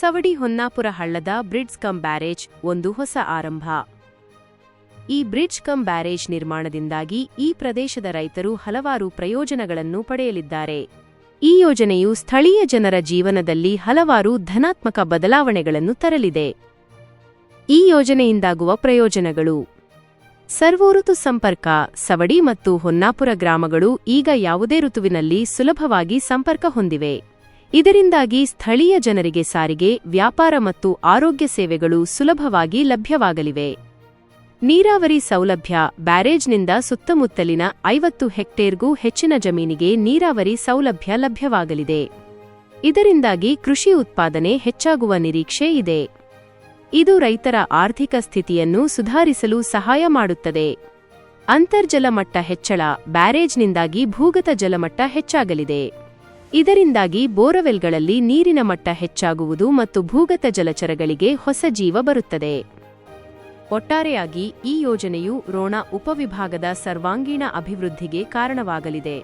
ಸವಡಿ ಹೊನ್ನಾಪುರ ಹಳ್ಳದ bridge come barrage ಒಂದು ಹೊಸ ಆರಂಭ. ಈ ಬ್ರಿಡ್ಜ್ ಕಮ್ ಬ್ಯಾರೇಜ್ ನಿರ್ಮಾಣದಿಂದಾಗಿ ಈ ಪ್ರದೇಶದ ರೈತರು ಹಲವಾರು ಪ್ರಯೋಜನಗಳನ್ನು ಪಡೆಯಲಿದ್ದಾರೆ. ಈ ಯೋಜನೆಯು ಸ್ಥಳೀಯ ಜನರ ಜೀವನದಲ್ಲಿ ಹಲವಾರು ಧನಾತ್ಮಕ ಬದಲಾವಣೆಗಳನ್ನು ತರಲಿದೆ. ಈ ಯೋಜನೆಯಿಂದಾಗುವ ಪ್ರಯೋಜನಗಳು. ಸರ್ವೋಋತು ಸಂಪರ್ಕ, ಸವಡಿ ಮತ್ತು ಹೊನ್ನಾಪುರ ಗ್ರಾಮಗಳು ಈಗ ಯಾವುದೇ ಋತುವಿನಲ್ಲಿ ಸುಲಭವಾಗಿ ಸಂಪರ್ಕ ಹೊಂದಿವೆ. ಇದರಿಂದಾಗಿ ಸ್ಥಳೀಯ ಜನರಿಗೆ ಸಾರಿಗೆ, ವ್ಯಾಪಾರ ಮತ್ತು ಆರೋಗ್ಯ ಸೇವೆಗಳು ಸುಲಭವಾಗಿ ಲಭ್ಯವಾಗಲಿವೆ. ನೀರಾವರಿ ಸೌಲಭ್ಯ ಬ್ಯಾರೇಜ್ನಿಂದ ಸುತ್ತಮುತ್ತಲಿನ ಐವತ್ತು ಹೆಕ್ಟೇರ್ಗೂ ಹೆಚ್ಚಿನ ಜಮೀನಿಗೆ ನೀರಾವರಿ ಸೌಲಭ್ಯ ಲಭ್ಯವಾಗಲಿದೆ. ಇದರಿಂದಾಗಿ ಕೃಷಿ ಉತ್ಪಾದನೆ ಹೆಚ್ಚಾಗುವ ನಿರೀಕ್ಷೆ ಇದೆ. ಇದು ರೈತರ ಆರ್ಥಿಕ ಸ್ಥಿತಿಯನ್ನು ಸುಧಾರಿಸಲು ಸಹಾಯ ಮಾಡುತ್ತದೆ. ಅಂತರ್ಜಲ ಮಟ್ಟ ಹೆಚ್ಚಳ ಬ್ಯಾರೇಜ್ನಿಂದಾಗಿ ಭೂಗತ ಜಲಮಟ್ಟ ಹೆಚ್ಚಾಗಲಿದೆ. ಇದರಿಂದಾಗಿ ಬೋರವೆಲ್ಗಳಲ್ಲಿ ನೀರಿನ ಮಟ್ಟ ಹೆಚ್ಚಾಗುವುದು ಮತ್ತು ಭೂಗತ ಜಲಚರಗಳಿಗೆ ಹೊಸ ಜೀವ ಬರುತ್ತದೆ. ಒಟ್ಟಾರೆಯಾಗಿ ಈ ಯೋಜನೆಯು ರೋಣ ಉಪವಿಭಾಗದ ಸರ್ವಾಂಗೀಣ ಅಭಿವೃದ್ಧಿಗೆ ಕಾರಣವಾಗಲಿದೆ.